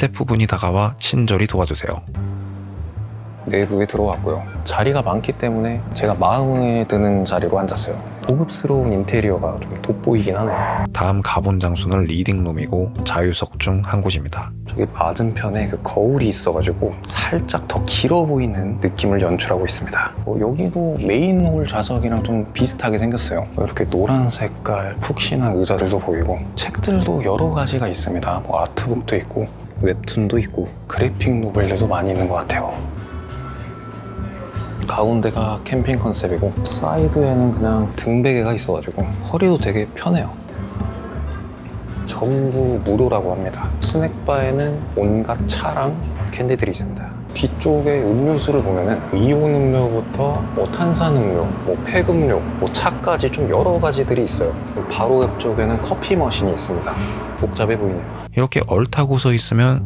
스태프분이 다가와 친절히 도와주세요. 내부에 들어왔고요. 자리가 많기 때문에 제가 마음에 드는 자리로 앉았어요. 고급스러운 인테리어가 좀 돋보이긴 하네요. 다음 가본 장소는 리딩룸이고 자유석 중 한 곳입니다. 저기 맞은편에 그 거울이 있어가지고 살짝 더 길어 보이는 느낌을 연출하고 있습니다. 어, 여기도 메인홀 좌석이랑 좀 비슷하게 생겼어요. 이렇게 노란 색깔 푹신한 의자들도 보이고 책들도 여러 가지가 있습니다. 뭐 아트북도 있고 웹툰도 있고 그래픽 노벨들도 많이 있는 것 같아요. 가운데가 캠핑 컨셉이고 사이드에는 그냥 등베개가 있어가지고 허리도 되게 편해요. 전부 무료라고 합니다. 스낵바에는 온갖 차랑 캔디들이 있습니다. 뒤쪽에 음료수를 보면은 이온 음료부터 뭐 탄산 음료, 뭐 폐음료, 뭐 차까지 좀 여러 가지들이 있어요. 바로 옆쪽에는 커피 머신이 있습니다. 복잡해 보이네요. 이렇게 얼타고 서 있으면